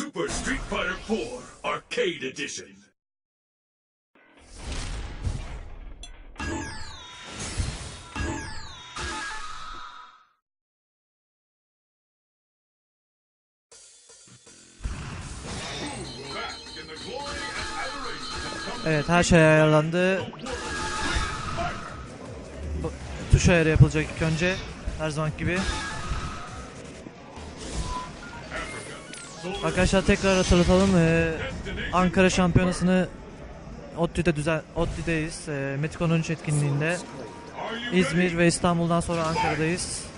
Super Street Fighter 4 Arcade Edition. Evet her şey ayarlandı. Bu, tuş ayarı yapılacak ilk önce. Her zaman gibi. Arkadaşlar tekrar hatırlatalım. Ee, Ankara Şampiyonası'nı ODTÜ'de düzen ODTÜ'deyiz. Ee, Metikon 13 etkinliğinde. İzmir ve İstanbul'dan sonra Ankara'dayız.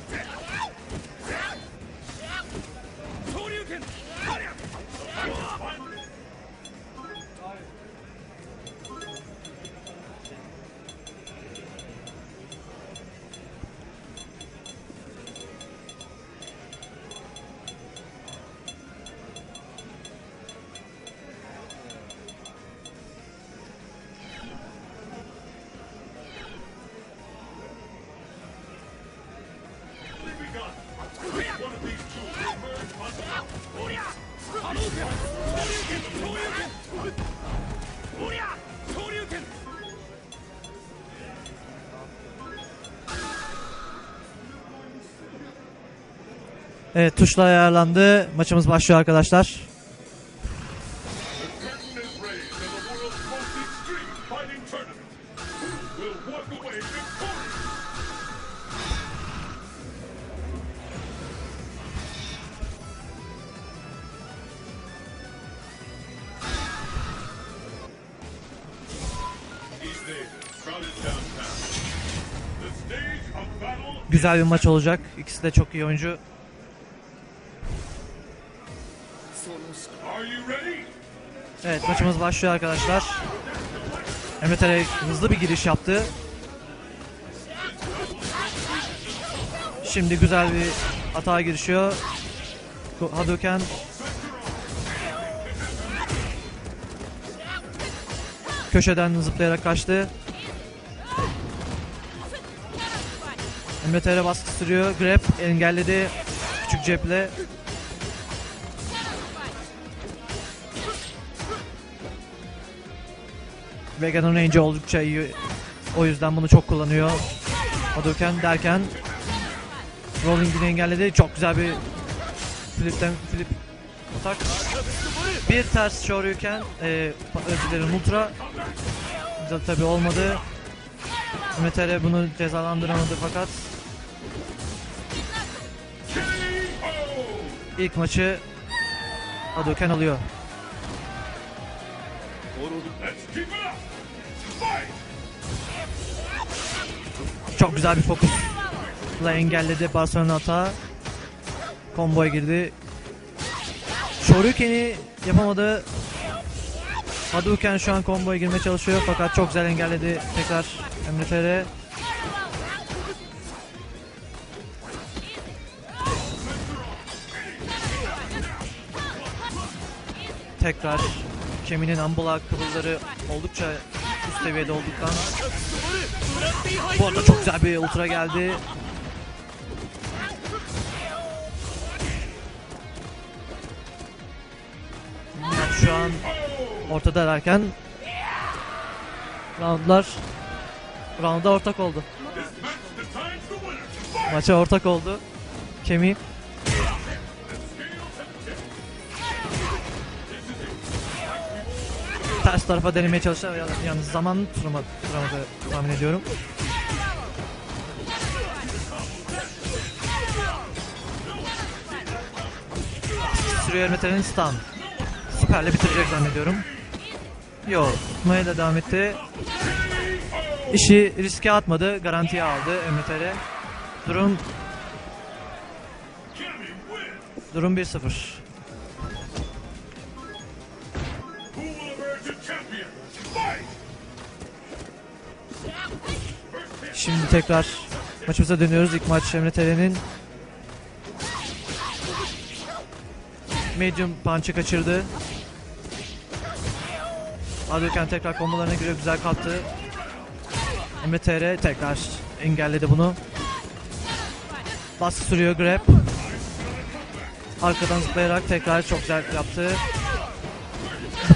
Crowded downtown. The stage of battle Güzel bir maç olacak. İkisi de çok iyi oyuncu. Evet maçımız başlıyor arkadaşlar. Emre Tere hızlı bir giriş yaptı. Şimdi güzel bir atağa girişiyor. Hadouken köşeden zıplayarak kaçtı. Emre Tere baskı sürüyor. Grab engelledi. Küçük ceple. Vegan'ın range oldukça iyi. O yüzden bunu çok kullanıyor. Hadouken derken Rolling'ini engelledi. Çok güzel bir flipten flip atak. Bir ters Shoryuken e, özür dilerim Ultra tabi olmadı. Metere bunu cezalandıramadı fakat ilk maçı Hadouken alıyor. Çok güzel bir fokusla engelledi Barcelona atağı. Komboya girdi. Shoryuken'i yapamadı. Hadouken şu an komboya girmeye çalışıyor fakat çok güzel engelledi tekrar Emre Tere. Tekrar Kemi'nin ambula kıvılları oldukça üst seviyede olduktan bu arada çok güzel bir ultra geldi. Şu an ortada derken roundlar rounda ortak oldu. Maça ortak oldu. Kemi ters tarafa denemeye çalıştı. Yalnız zaman tutamadı, tahmin ediyorum. Sürüyor Mete'nin stun. Süperle bitirecek zannediyorum. Yo, tutmaya da devam etti. İşi riske atmadı, garantiye aldı Emre Durum durum 1-0. Şimdi tekrar maçımıza dönüyoruz. İlk maç Emre Tere'nin medium punch'ı kaçırdı. Hadouken tekrar kombolarına giriyor. Güzel kaptı. Emre TR tekrar engelledi bunu. Baskı sürüyor grab. arkadan zıplayarak tekrar çok güzel yaptı.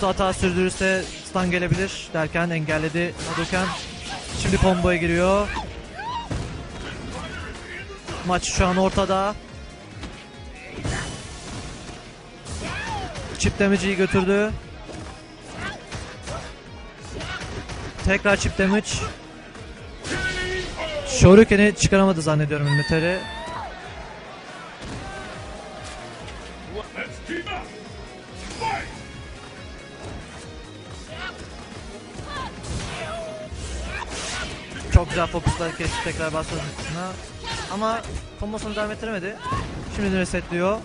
Bu hata sürdürürse stun gelebilir derken engelledi Hadouken. Şimdi komboya giriyor. Maç şu an ortada. Chip damage'i götürdü. Tekrar chip damage. Shoryuken'i çıkaramadı zannediyorum Ümmeteri. Güzel fokuslar kesti tekrar basmasına. Ama kombosunu devam ettiremedi. Şimdi resetliyor.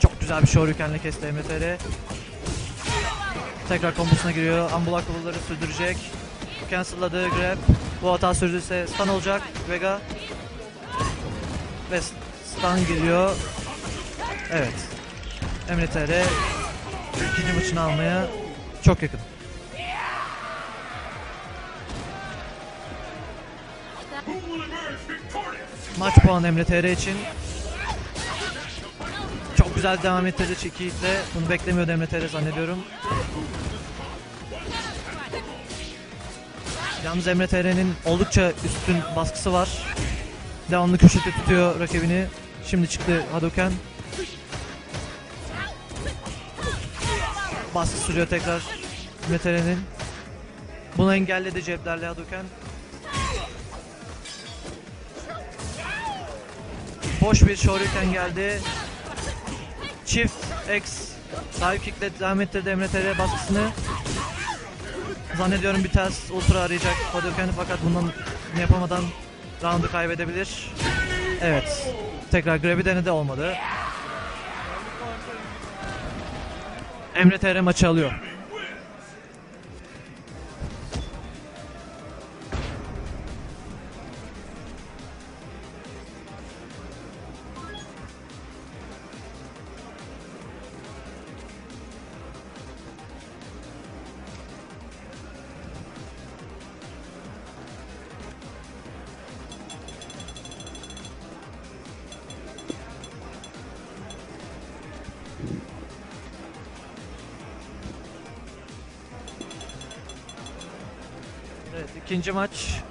Çok güzel bir Shoryuken'le kesti MTR. Tekrar kombosuna giriyor. Unblockable'ları sürdürecek. Cancel'ladı grab. Bu hata sürdürürse stun olacak. Vega ve stun geliyor. Evet. Emre TR ikinci maçını almaya çok yakın. Maç puanı Emre TR için. Çok güzel devam ettirdi Çeki ile. Bunu beklemiyordu Emre TR zannediyorum. Yalnız Emre TR'nin oldukça üstün baskısı var. Devamlı köşede tutuyor rakibini. Şimdi çıktı Hadouken. Baskı sürüyor tekrar Emre TR'nin. Bunu engelledi ceplerle Hadouken. Boş bir Shoryuken geldi. Çift X dive kickle devam ettirdi Emre baskısını. Zannediyorum bir ters ultra arayacak Hadouken fakat bundan yapamadan roundu kaybedebilir. Evet. Tekrar grab'i denedi olmadı. Emre TR maçı alıyor. İkinci maç